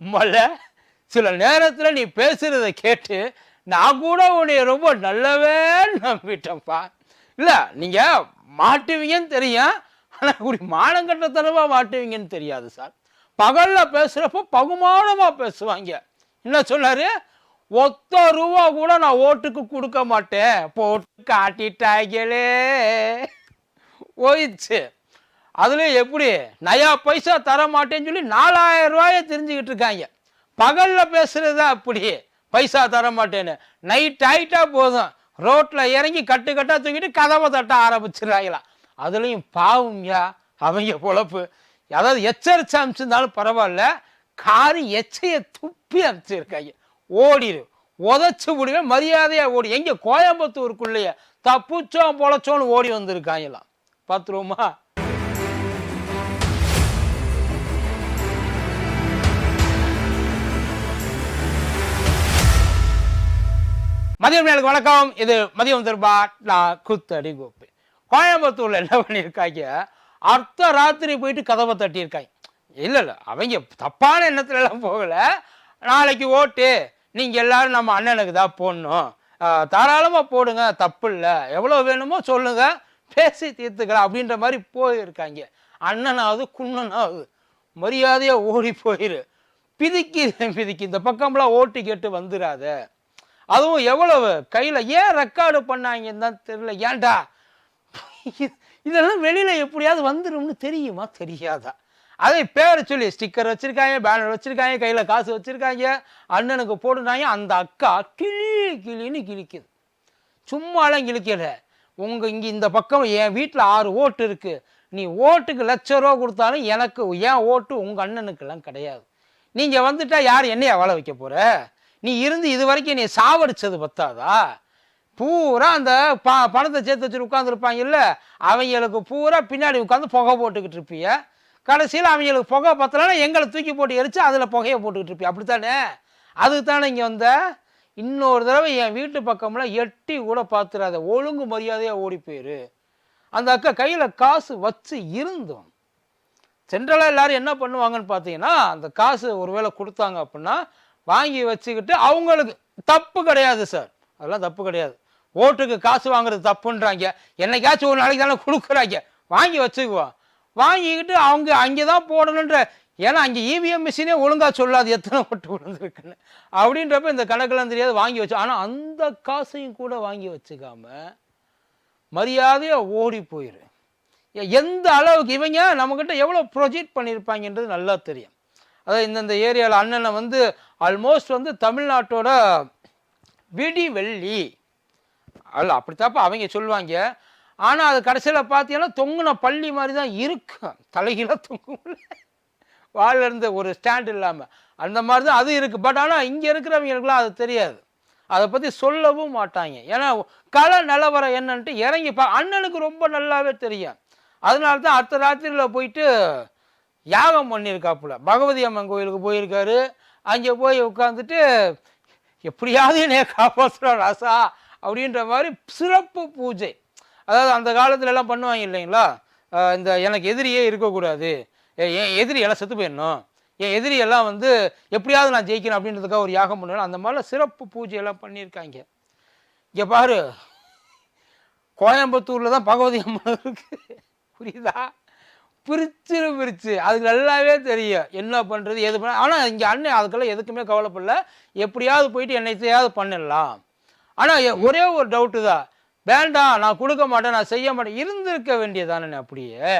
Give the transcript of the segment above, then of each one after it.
மல்ல சில நேரத்தில் நீ பேசுகிறத கேட்டு நான் கூட உன்னை ரொம்ப நல்லவே நம்பிட்டேன்ப்பா. இல்லை நீங்கள் மாட்டுவீங்கன்னு தெரியும். ஆனால் இப்படி மானங்கட்டத்தனமாக மாட்டுவீங்கன்னு தெரியாது சார். பகலில் பேசுகிறப்போ பகுமானமாக பேசுவாங்க. என்ன சொன்னார்? ஒத்த ரூபா கூட நான் ஓட்டுக்கு கொடுக்க மாட்டேன். போட்டு காட்டிட்டாங்களே போயிடுச்சு. அதுலேயும் எப்படி? நயா பைசா தர மாட்டேன்னு சொல்லி நாலாயிரம் ரூபாயை தெரிஞ்சுக்கிட்டு இருக்காங்க. பகலில் பேசுறது அப்படி? பைசா தர மாட்டேன்னு நைட் ஆயிட்டா போதும். ரோட்டில் இறங்கி கட்டு கட்டாக தூக்கிட்டு கதவை தட்ட ஆரம்பிச்சிடுறாங்களாம் அதுலேயும் பாவுங்கயா அவங்க பொழப்பு. அதாவது எச்சரிச்சு அனுப்பிச்சிருந்தாலும் பரவாயில்ல. காரி எச்சையை துப்பி அனுப்பிச்சிருக்காங்க ஓடிடு உதச்சு விடுங்க மரியாதையாக ஓடி. எங்கே கோயம்புத்தூருக்குள்ளேயே தப்புச்சோம் பொழைச்சோன்னு ஓடி வந்திருக்காங்களாம். பார்த்துருவோமா? மதியம் எனக்கு வணக்கம். இது மதியம் திருப்பா நான் குத்தடி கோப்பு கோயம்புத்தூர்ல என்ன பண்ணியிருக்காங்க? அர்த்த ராத்திரி போயிட்டு கதவை தட்டியிருக்காங்க. இல்லை இல்லை அவங்க தப்பான எண்ணத்துல எல்லாம் போகல. நாளைக்கு ஓட்டு. நீங்கள் எல்லாரும் நம்ம அண்ணனுக்கு தான் போடணும். தாராளமாக போடுங்க தப்பு இல்லை. எவ்வளோ வேணுமோ சொல்லுங்க. பேசி தீர்த்துக்கலாம் அப்படின்ற மாதிரி போயிருக்காங்க. அண்ணனாவது குண்ணனாவது மரியாதையாக ஓடி போயிரு. பிதிக்கி பிதிக்கி இந்த பக்கம்லாம் ஓட்டு கேட்டு வந்துடாத அதுவும் எவ்வளவு? கையில் ஏன் ரெக்கார்டு பண்ணாங்கன்னு தான் தெரியல. ஏன்டா? இதெல்லாம் வெளியில் எப்படியாவது வந்துரும்னு தெரியுமா? தெரியாதா? அதை பேரை சொல்லி ஸ்டிக்கர் வச்சுருக்காங்க பேனர் வச்சுருக்காங்க கையில் காசு வச்சுருக்காங்க. அண்ணனுக்கு போட்டுனாங்க அந்த அக்கா கிளி கிளின்னு கிழிக்குது. சும்மாலாம் கிழிக்கல. உங்கள் இங்கே இந்த பக்கம் என் வீட்டில் ஆறு ஓட்டு இருக்குது நீ ஓட்டுக்கு லட்ச ரூபா கொடுத்தாலும் எனக்கு ஏன் ஓட்டு உங்கள் அண்ணனுக்கெல்லாம் கிடையாது. நீங்கள் வந்துட்டால் யார் என்னைய வாழ வைக்க போகிற நீ இருந்து இது வரைக்கும் நீ சாவடிச்சது பத்தாதா? பூரா அந்த ப பணத்தை சேர்த்து வச்சுட்டு உட்காந்துருப்பாங்கல்ல அவங்களுக்கு பூரா பின்னாடி உட்காந்து புகை போட்டுக்கிட்டு இருப்பிய. கடைசியில் அவங்களுக்கு புகை பத்தலைன்னா எங்களை தூக்கி போட்டு எரிச்சு அதில் புகையை போட்டுக்கிட்டு இருப்பிய. அப்படித்தானே? அதுக்கு தானே இங்கே வந்த? இன்னொரு தடவை என் வீட்டு பக்கம்லாம் எட்டி கூட பார்த்துடாத ஒழுங்கு மரியாதையாக ஓடி போயிரு. அந்த அக்கா கையில் காசு வச்சு இருந்தோம். சென்ட்ரலாக எல்லாரும் என்ன பண்ணுவாங்கன்னு பார்த்தீங்கன்னா அந்த காசு ஒருவேளை கொடுத்தாங்க அப்படின்னா வாங்கி வச்சுக்கிட்டு அவங்களுக்கு தப்பு கிடையாது சார் அதெல்லாம் தப்பு கிடையாது. ஓட்டுக்கு காசு வாங்குறது தப்புன்றாங்க. என்னைக்காச்சும் ஒரு நாளைக்கு தானே கொடுக்குறாங்க. வாங்கி வச்சுக்குவோம் வாங்கிக்கிட்டு அவங்க அங்கே தான் போடணுன்ற ஏன்னா அங்கே இவிஎம் மிஷினே ஒழுங்காக சொல்லாது எத்தனை ஓட்டு விழுந்துருக்குன்னு. அப்படின்றப்ப இந்த கணக்கெல்லாம் தெரியாது வாங்கி வச்சு ஆனால் அந்த காசையும் கூட வாங்கி வச்சுக்காம மரியாதையாக ஓடி போயிரு. எந்த அளவுக்கு இவங்க நம்மக்கிட்ட எவ்வளோ ப்ரொஜெக்ட் பண்ணியிருப்பாங்கன்றது நல்லா தெரியும். அதாவது இந்தந்த ஏரியாவில் அண்ணனை வந்து ஆல்மோஸ்ட் வந்து தமிழ்நாட்டோட விடி வெள்ளி அல்ல அப்படித்தாப்பா அவங்க சொல்லுவாங்க. ஆனால் அது கடைசியில் பார்த்தீங்கன்னா தொங்குன பள்ளி மாதிரி தான் இருக்கும் தலைகீழாக தொங்கும் வாழ இருந்த ஒரு ஸ்டாண்ட் இல்லாமல் அந்த மாதிரி தான் அது இருக்குது பட் ஆனால் இங்கே இருக்கிறவங்களுக்குலாம் அது தெரியாது. அதை பற்றி சொல்லவும் மாட்டாங்க. ஏன்னா கள நிலவரம் என்னன்ட்டு இறங்கி பா அண்ணனுக்கு ரொம்ப நல்லாவே தெரியும். அதனால தான் அடுத்த ராத்திரியில் போயிட்டு யாகம் பண்ணியிருக்காப்புல. பகவதி அம்மன் கோயிலுக்கு போயிருக்காரு. அங்கே போய் உட்காந்துட்டு எப்படியாவது என்னைய காப்பாற்றுறோம் ராசா அப்படின்ற மாதிரி சிறப்பு பூஜை. அதாவது அந்த காலத்துல எல்லாம் பண்ணுவாங்க இல்லைங்களா? இந்த எனக்கு எதிரியே இருக்கக்கூடாது. என் எதிரி எல்லாம் செத்து போயிடணும். என் எதிரி எல்லாம் வந்து எப்படியாவது நான் ஜெயிக்கணும் அப்படின்றதுக்காக ஒரு யாகம் பண்ணுவேன் அந்த மாதிரிலாம் சிறப்பு பூஜை எல்லாம் பண்ணியிருக்காங்க. இங்கே பாரு கோயம்புத்தூரில் தான் பகவதி அம்மன் இருக்குது புரியுதா? பிரிச்சு பிரிச்சு. அதுக்கு நல்லாவே தெரியும். என்ன பண்ணுறது எது பண்ண ஆனால் இங்கே அண்ணன் அதுக்கெல்லாம் எதுக்குமே கவலைப்படல. எப்படியாவது போயிட்டு என்னைத்தையாவது பண்ணிடலாம். ஆனால் ஒரே ஒரு டவுட்டு தான். வேண்டாம் நான் கொடுக்க மாட்டேன் நான் செய்ய மாட்டேன். இருந்திருக்க வேண்டியதானே அப்படியே.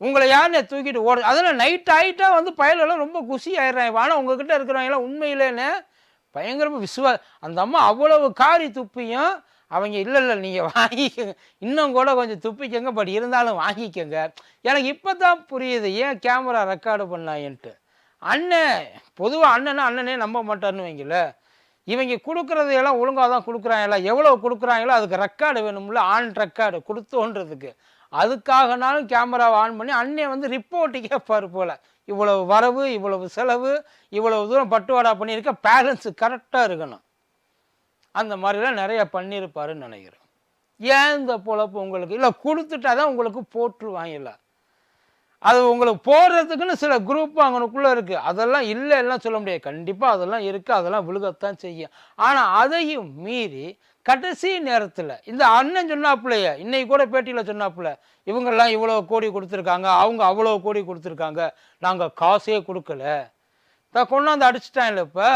உங்களை யாருன்னு தூக்கிட்டு ஓட அதெல்லாம் நைட் ஆகிட்டா வந்து பயலெல்லாம் ரொம்ப குஷி ஆயிடுறாங்க ஆனால் உங்ககிட்ட இருக்கிறவங்களாம் உண்மையிலேன்னு பயங்கரமாக விசுவா அந்த அம்மா அவ்வளவு காரி துப்பியும் அவங்க இல்லை இல்லை நீங்கள் வாங்கிக்கோங்க. இன்னும் கூட கொஞ்சம் துப்பிக்கங்க பட் இருந்தாலும் வாங்கிக்கோங்க. எனக்கு இப்போ தான் புரியுது ஏன் கேமரா ரெக்கார்டு பண்ணாயன்ட்டு? அண்ணன் பொதுவாக அண்ணனா அண்ணனே நம்ப மாட்டார்னு வைங்கள. இவங்க கொடுக்குறது எல்லாம் ஒழுங்காக தான் கொடுக்குறாங்களா? எவ்வளோ கொடுக்குறாங்களோ அதுக்கு ரெக்கார்டு வேணும்ல ஆன் ரெக்கார்டு கொடுத்தோன்றதுக்கு. அதுக்காகனாலும் கேமராவை ஆன் பண்ணி அண்ணே வந்து ரிப்போர்ட்டு கேட்பார் போல். இவ்வளவு வரவு இவ்வளவு செலவு இவ்வளவு தூரம் பட்டுவாடா பண்ணியிருக்க பேலன்ஸு கரெக்டாக இருக்கணும். அந்த மாதிரிலாம் நிறைய பண்ணியிருப்பாருன்னு நினைக்கிறேன். ஏன் இந்த பொழப்பு உங்களுக்கு? இல்லை கொடுத்துட்டா தான் உங்களுக்கு போட்டுருவாங்கல்ல அது உங்களுக்கு போடுறதுக்குன்னு சில குரூப் அங்கனுக்குள்ளே இருக்குது அதெல்லாம் இல்லை எல்லாம் சொல்ல முடியாது. கண்டிப்பாக அதெல்லாம் இருக்குது அதெல்லாம் விழுகத்தான் செய்யும். ஆனால் அதையும் மீறி கடைசி நேரத்தில் இந்த அண்ணன் சொன்னாப்புலையே இன்னைக்கு கூட பேட்டியில் சொன்னாப்புல இவங்கெல்லாம் இவ்வளோ கோடி கொடுத்துருக்காங்க அவங்க அவ்வளோ கோடி கொடுத்துருக்காங்க நாங்கள் காசே கொடுக்கல. இப்போ கொண்டாந்து அடிச்சிட்டாங்கல்ல இப்போ?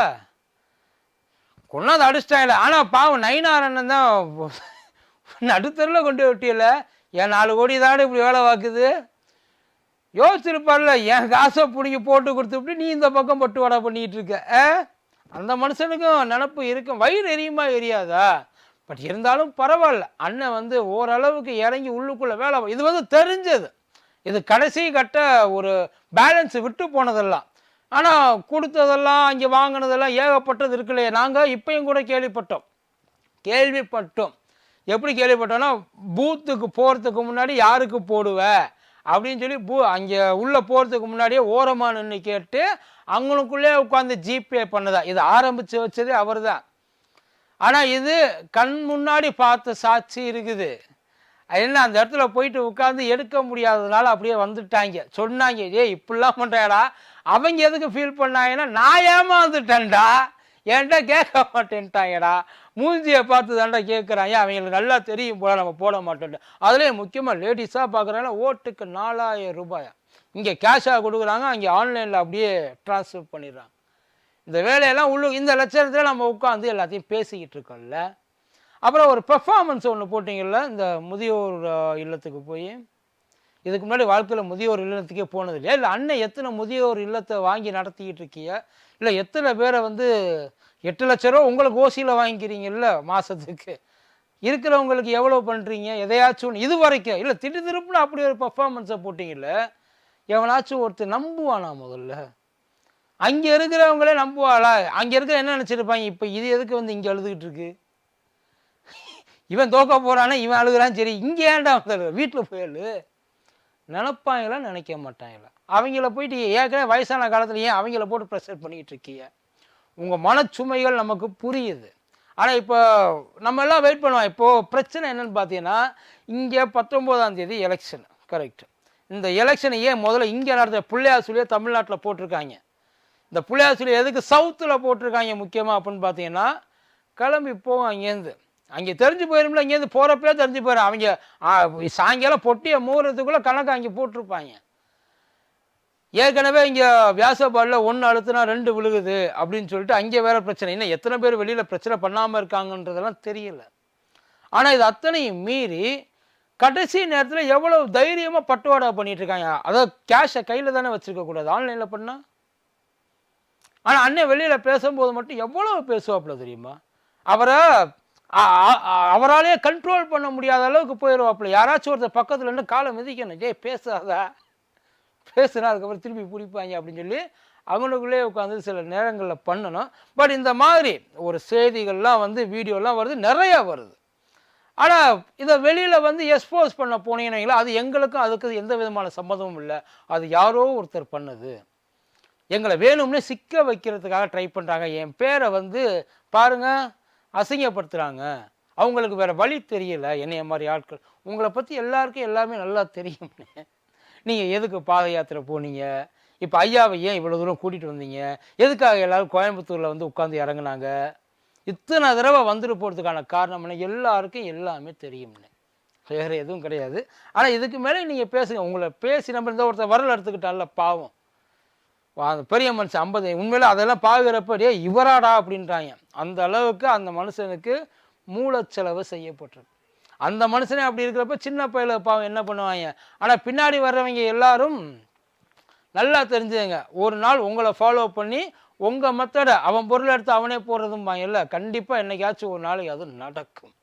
கொண்டாந்து அடிச்சிட்டாங்கல்ல ஆனால் பாவம் நயினார் அண்ணன் தான் நடுத்தரில் கொண்டு விட்டியில என் நாலு கோடி தானே இப்படி வேலை பார்க்குது? யோசிச்சிருப்பார்ல என் காசை பிடிங்கி போட்டு கொடுத்துட்டு நீ இந்த பக்கம் பட்டு வடை பண்ணிட்டு இருக்க? அந்த மனுஷனுக்கும் நினப்பு இருக்கும். வயிறு எரியுமா எரியாதா? பட் இருந்தாலும் பரவாயில்ல. அண்ணன் வந்து ஓரளவுக்கு இறங்கி உள்ளுக்குள்ள வேலை இது வந்து தெரிஞ்சது. இது கடைசி கட்ட ஒரு பேலன்ஸ் விட்டு போனதெல்லாம். ஆனால் கொடுத்ததெல்லாம் அங்கே வாங்கினதெல்லாம் ஏகப்பட்டது இருக்குல்லையே. நாங்கள் இப்பையும் கூட கேள்விப்பட்டோம். கேள்விப்பட்டோம். எப்படி கேள்விப்பட்டோம்னா பூத்துக்கு போகிறதுக்கு முன்னாடி யாருக்கு போடுவ? அப்படின்னு சொல்லி பூ அங்கே உள்ளே போகிறதுக்கு முன்னாடியே ஓரமாக நின்று கேட்டு அவங்களுக்குள்ளே உட்காந்து ஜிபே பண்ணதா. இது ஆரம்பித்து வச்சதே அவர் தான் ஆனால் இது கண் முன்னாடி பார்த்த சாட்சி இருக்குது. என்ன அந்த இடத்துல போயிட்டு உட்காந்து எடுக்க முடியாததுனால அப்படியே வந்துட்டாங்க. சொன்னாங்க ஏய் இப்படிலாம் பண்ணுறாடா அவங்க எதுக்கு ஃபீல் பண்ணாங்கன்னா நான் ஏமாந்துட்டேன்டா. என்கிட்ட கேட்க மாட்டேன்ட்டாங்கடா. மூஞ்சியை பார்த்து தாண்டா கேட்குறாங்க அவங்களுக்கு நல்லா தெரியும் போல நம்ம போட மாட்டோம் அதுலேயும் முக்கியமாக லேடிஸாக பார்க்குறாங்க ஓட்டுக்கு நாலாயிரம் ரூபாயா? இங்கே கேஷாக கொடுக்குறாங்க அங்கே ஆன்லைனில் அப்படியே ட்ரான்ஸ்ஃபர் பண்ணிடுறாங்க. இந்த வேலையெல்லாம் உள்ளு இந்த லட்சணத்தில் நம்ம உட்காந்து எல்லாத்தையும் பேசிக்கிட்டு இருக்கோம்ல. அப்புறம் ஒரு பெர்ஃபார்மன்ஸ் ஒன்று போட்டிங்கள்ல இந்த முதியோர் இல்லத்துக்கு போய்? இதுக்கு முன்னாடி வாழ்க்கையில் முதியோர் இல்லத்துக்கே போனது இல்லையா? இல்லை அண்ணன் எத்தனை முதியோர் இல்லத்தை வாங்கி நடத்திக்கிட்டு இருக்கிய? இல்லை எத்தனை பேரை வந்து எட்டு லட்ச ரூபா உங்களுக்கு ஓசியில் வாங்கிக்கிறீங்கல்ல மாதத்துக்கு இருக்கிறவங்களுக்கு எவ்வளோ பண்ணுறீங்க எதையாச்சும் இது வரைக்கும் இல்லை திட்டு திருப்புன்னு அப்படி ஒரு பர்ஃபார்மன்ஸை போட்டிங்கல்ல எவனாச்சும் ஒருத்தர் நம்புவானா முதல்ல? அங்கே இருக்கிறவங்களே நம்புவாளா? அங்கே இருக்கிற என்ன நினச்சிருப்பாங்க? இப்போ இது எதுக்கு வந்து இங்கே அழுதுகிட்டு இருக்கு? இவன் தோக்க போகிறானா இவன் அழுகுறான் சரி இங்கே ஏன்டா வந்து வீட்டில் போய் நினப்பாங்களா நினைக்க மாட்டாங்களா? அவங்கள போயிட்டு ஏற்கனவே வயசான காலத்துல ஏன் அவங்கள போட்டு ப்ரெஷர் பண்ணிக்கிட்டு இருக்கீங்க? உங்கள் மனச்சுமைகள் நமக்கு புரியுது. ஆனால் இப்போ நம்ம எல்லாம் வெயிட் பண்ணுவோம். இப்போது பிரச்சனை என்னன்னு பார்த்தீங்கன்னா இங்கே பத்தொம்போதாம் தேதி எலெக்ஷன் கரெக்ட் இந்த எலெக்ஷனை ஏன் முதல்ல இங்கே நடத்த பிள்ளையார் சொல்லியே தமிழ்நாட்டில் போட்டிருக்காங்க? இந்த பிள்ளையார் சொல்லி எதுக்கு சவுத்தில் போட்டிருக்காங்க முக்கியமாக அப்படின்னு பார்த்தீங்கன்னா கிளம்பி போவோம் அங்கேருந்து அங்கே தெரிஞ்சு போயிரும்ல இங்கேருந்து போகிறப்பே தெரிஞ்சு போயிடும் அவங்க சாயங்காலம் பொட்டியை மூடுறதுக்குள்ளே கணக்கு அங்கே போட்டிருப்பாங்க. ஏற்கனவே இங்கே வியாசபாலில் ஒன்று அழுத்தினா ரெண்டு விழுகுது அப்படின்னு சொல்லிட்டு அங்கே வேற பிரச்சனை. இன்னும் எத்தனை பேர் வெளியில் பிரச்சனை பண்ணாமல் இருக்காங்கன்றதெல்லாம் தெரியல. ஆனால் இது அத்தனையும் மீறி கடைசி நேரத்தில் எவ்வளோ தைரியமாக பட்டுவாடா பண்ணிட்டு இருக்காங்க. அதாவது கேஷை கையில் தானே வச்சுருக்க கூடாது. ஆன்லைனில் பண்ணால் ஆனால் அண்ணன் வெளியில் பேசும்போது மட்டும் எவ்வளோ பேசுவாப்புல தெரியுமா? அவரை அவராலே அவராலேயே கண்ட்ரோல் பண்ண முடியாத அளவுக்கு போயிடுவாப்புல யாராச்சும் ஒருத்தர் பக்கத்தில் இருந்து காலை மிதிக்கணும். ஜெய் பேசாதா. பேசுனா அதுக்கப்புறம் திருப்பி பிடிப்பாங்க அப்படின்னு சொல்லி அவங்களுக்குள்ளே உட்காந்து சில நேரங்களில் பண்ணணும். பட் இந்த மாதிரி ஒரு செய்திகள்லாம் வந்து வீடியோலாம் வருது நிறையா வருது. ஆனால் இதை வெளியில் வந்து எக்ஸ்போஸ் பண்ண போனீங்கன்னா அது எங்களுக்கும் அதுக்கு எந்த விதமான சம்மதமும் இல்லை. அது யாரோ ஒருத்தர் பண்ணது. எங்களை வேணும்னே சிக்க வைக்கிறதுக்காக ட்ரை பண்ணுறாங்க என் பேரை வந்து பாருங்கள் அசிங்கப்படுத்துகிறாங்க அவங்களுக்கு வேறு வழி தெரியல. என்னைய மாதிரி ஆட்கள். உங்களை பற்றி எல்லாருக்கும் எல்லாமே நல்லா தெரியும்னு. நீங்கள் எதுக்கு பாத யாத்திரை போனீங்க? இப்போ ஐயாவை ஏன் இவ்வளோ தூரம் கூட்டிகிட்டு வந்தீங்க? எதுக்காக எல்லோரும் கோயம்புத்தூரில் வந்து உட்காந்து இறங்குனாங்க? இத்தனை தடவை வந்துட்டு போகிறதுக்கான காரணம்னு எல்லாருக்கும் எல்லாமே தெரியும்னு. வேறு எதுவும் கிடையாது. ஆனால் இதுக்கு மேலே நீங்கள் பேசுங்க. உங்களை பேசி நம்ம இந்த ஒருத்தர் வரல எடுத்துக்கிட்டால பாவம். பெரிய மனுஷன் ஐம்பது உண்மையில் அதெல்லாம் பார்க்குறப்ப டே இவராடா? அப்படின்றாங்க. அந்த அளவுக்கு அந்த மனுஷனுக்கு மூலச்செலவு செய்யப்பட்டிருக்கு. அந்த மனுஷனே அப்படி இருக்கிறப்ப சின்ன பையில பாவம் என்ன பண்ணுவாங்க? ஆனால் பின்னாடி வர்றவங்க எல்லாரும் நல்லா தெரிஞ்சுங்க. ஒரு நாள் உங்களை ஃபாலோ பண்ணி உங்கள் மெத்தடை அவன் பொருளை எடுத்து அவனே போடுறதும் இல்லை கண்டிப்பாக என்னைக்காச்சும் ஒரு நாளைக்கு அது நடக்கும்.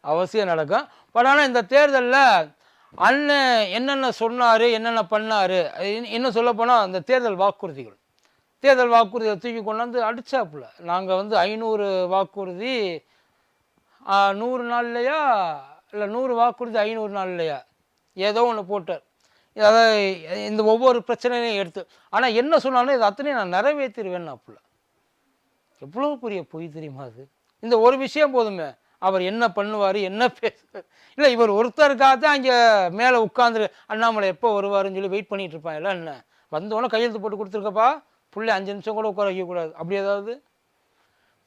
அவசியம் நடக்கும். பட் ஆனால் இந்த தேர்தலில் அண்ணன் என்னென்ன சொன்னார் என்னென்ன பண்ணார் இன்னும் சொல்லப்போனால் அந்த தேர்தல் வாக்குறுதிகள். தேர்தல் வாக்குறுதியை தூக்கி கொண்டாந்து அடித்தாப்புல நாங்கள் வந்து ஐநூறு வாக்குறுதி நூறு நாள்லையா இல்லை நூறு வாக்குறுதி ஐநூறு நாள்லையா ஏதோ ஒன்று போட்டார். அதாவது இந்த ஒவ்வொரு பிரச்சனையும் எடுத்து ஆனால் என்ன சொன்னாலும் இது அத்தனையும் நான் நிறைவேற்றிடுவேன் அப்புல எவ்வளோ பெரிய பொய் தெரியுமா அது? இந்த ஒரு விஷயம் போதுமே. அவர் என்ன பண்ணுவார் என்ன பேசுவார்? இல்லை இவர் ஒருத்தருக்காக தான் இங்கே மேலே உட்காந்துரு அண்ணாமலை எப்போ வருவாருன்னு சொல்லி வெயிட் பண்ணிகிட்டு இருப்பான் இல்லை என்ன? வந்தோடனே கையெழுத்து போட்டு கொடுத்துருக்கப்பா. பிள்ளை அஞ்சு நிமிஷம் கூட உட்கார வைக்கக்கூடாது அப்படி ஏதாவது?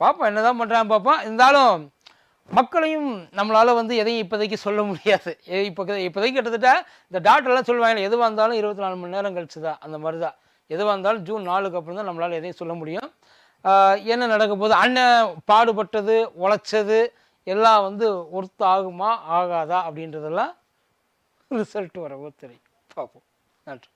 பார்ப்போம் என்னதான் பண்றான் பார்ப்போம் இருந்தாலும் மக்களையும் நம்மளால் வந்து எதையும் இப்போதைக்கு சொல்ல முடியாது. இப்போ இப்போதைக்கு கிட்டத்தட்ட இந்த டாக்டர்லாம் சொல்லுவாங்க எதுவாக இருந்தாலும் இருபத்தி நாலு மணி நேரம் கழிச்சு தான். அந்த மாதிரி தான் எதுவாக இருந்தாலும் ஜூன் நாலுக்கு அப்புறம் தான் நம்மளால் எதையும் சொல்ல முடியும். என்ன நடக்க போகுது? அண்ணன் பாடுபட்டது உழைச்சது எல்லாம் வந்து ஒர்த் ஆகுமா ஆகாதா அப்படின்றதெல்லாம் ரிசல்ட் வர ஒத்துறை பார்ப்போம். நன்றி.